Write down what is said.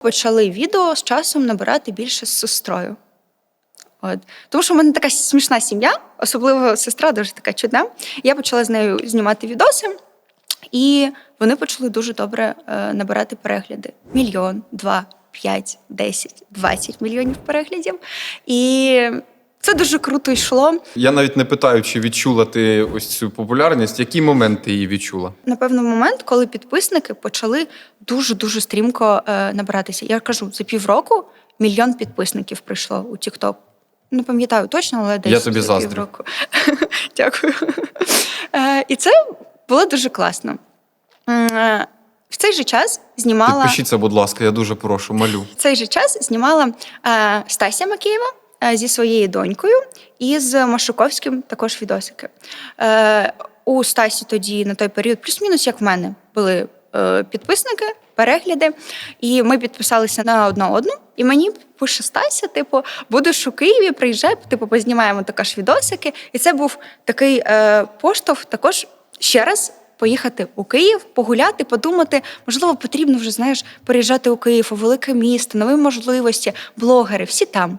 Почали відео з часом набирати більше з сестрою. От. Тому що в мене така смішна сім'я, особливо сестра дуже така чудна. Я почала з нею знімати відоси, і вони почали дуже добре е, набирати перегляди: мільйон, два, п'ять, десять, двадцять мільйонів переглядів. І це дуже круто йшло. Я навіть не питаю, чи відчула ти ось цю популярність. Який момент ти її відчула? На певний момент, коли підписники почали дуже дуже стрімко е, набиратися. Я кажу, за півроку мільйон підписників прийшло у TikTok. Не пам'ятаю точно, але десь Я тобі за заздрю. півроку. Дякую. Е, і це було дуже класно. Е, В цей же час знімала Підпишіться, будь ласка, я дуже прошу, малю. в цей же час знімала е, Стася Макеєва е, зі своєю донькою і з Машуковським також відосики. Е, у Стасі тоді на той період, плюс-мінус, як в мене, були е, підписники, перегляди, і ми підписалися на одну одну. І мені пише Стася: типу, будеш у Києві, приїжджай, типу, познімаємо також відосики. І це був такий е, поштовх також ще раз поїхати у Київ, погуляти, подумати, можливо, потрібно вже знаєш переїжджати у Київ, у велике місто, нові можливості, блогери, всі там.